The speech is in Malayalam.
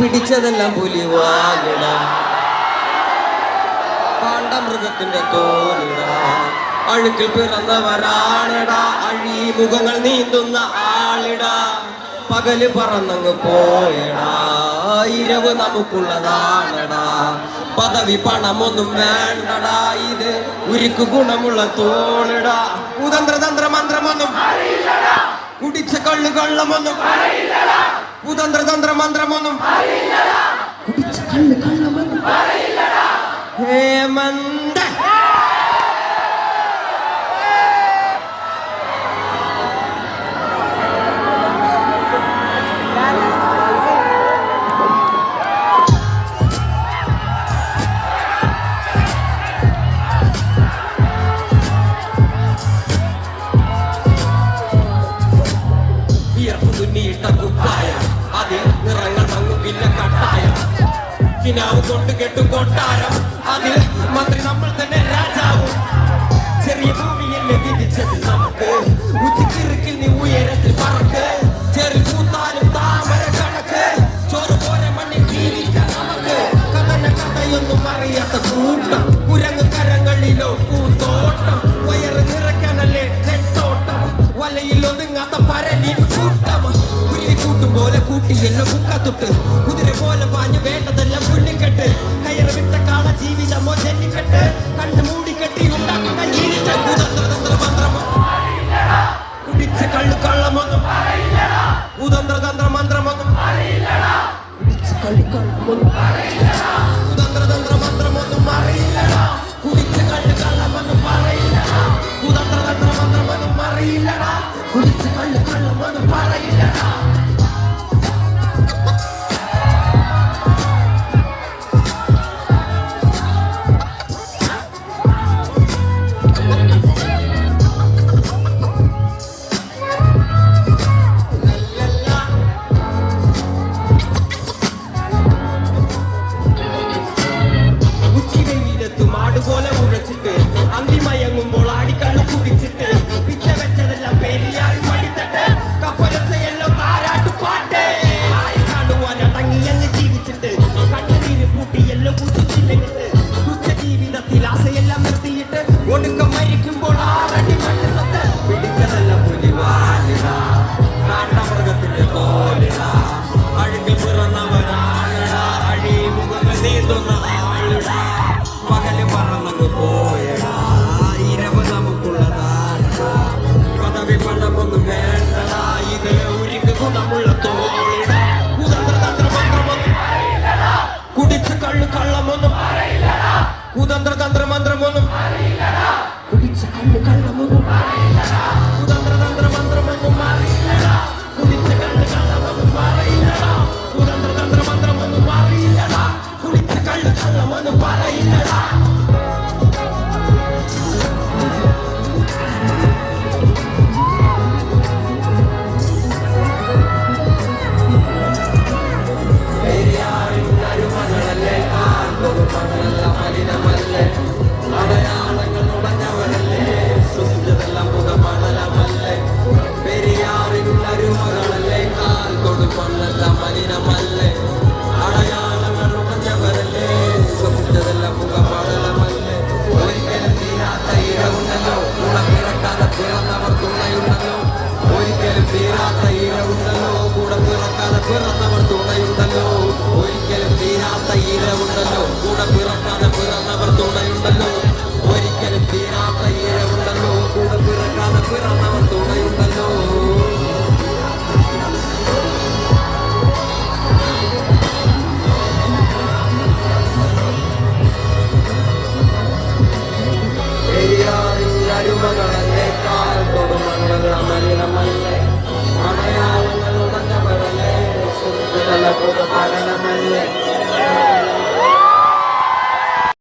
പിടിച്ചതെല്ലാം പുലി വാലിട. കാണ്ടമൃഗത്തിന്റെ തോലിട. അഴുക്കിൽ പിറന്നവരാണിട. അഴിമുഖങ്ങൾ നീന്തുന്ന ആളിട. പകൽ പറന്നങ്ങ് പോയടാ. ഇരവ് നമുക്കുള്ളതാണടാ. പദവി പണമൊന്നും വേണ്ടടാ. ഇത് ഉരുക്കു ഗുണമുള്ള തോളിടാ. കുതന്ത്രതന്ത്ര തന്ത്ര മന്ത്രമൊന്നും കുടിച്ച കള്ളു കള്ളമൊന്നും. കുതന്ത്ര തന്ത്ര മന്ത്രമൊന്നും. കുടിച്ച കള്ളു കള്ളമൊന്നും. ഹേമന്ത കുപ്പായം അതിൽ നിറങ്ങൾ തങ്ങുകില്ല കട്ടായം കിനാവ് കൊണ്ട് കെട്ടും കൊട്ടാരം അതിൽ മന്ത്രി നമ്മൾ തന്നെ രാജാവും ചെറിയ ഭൂമിയല്ലേ തിരിച്ചത് നമുക്ക് ഉച്ചക്കിറുക്കിൽ നീ ഉയരത്തിൽ പറക്ക് ചെറു കൂത്താലും താമര കണക്ക് ചോറ് പോലെ മണ്ണിൽ ജീവിക്കാൻ നമുക്ക് കഥന കഥയൊന്നും അറിയാത്ത കൂട്ടം കുരങ്ങ് കരങ്ങളിലോ പൂന്തോട്ടം up Yeah. ഉരുക്ക് ഗുണമുള്ള തോളിട കുതന്ത്ര തന്ത്ര മന്ത്രമൊന്നും കുടിച്ച കള്ളു കള്ളമൊന്നും കുതന്ത്ര തന്ത്ര മന്ത്രമൊന്നും കുടിച്ച കള്ളു കള്ളമൊന്നും കുതന്ത്ര തന്ത്ര മന്ത്രമൊന്നും അറിയില്ലടാ കുടിച്ച കള്ളു കള്ളമൊന്നും അറിയില്ലടാ കുതന്ത്ര തന്ത്ര മന്ത്രമൊന്നും അറിയില്ലടാ കുടിച്ച കള്ളു കള്ളമൊന്നും പറയില്ലടാ പെരിയാറിനുള്ളരുമകളല്ലേ fui rondando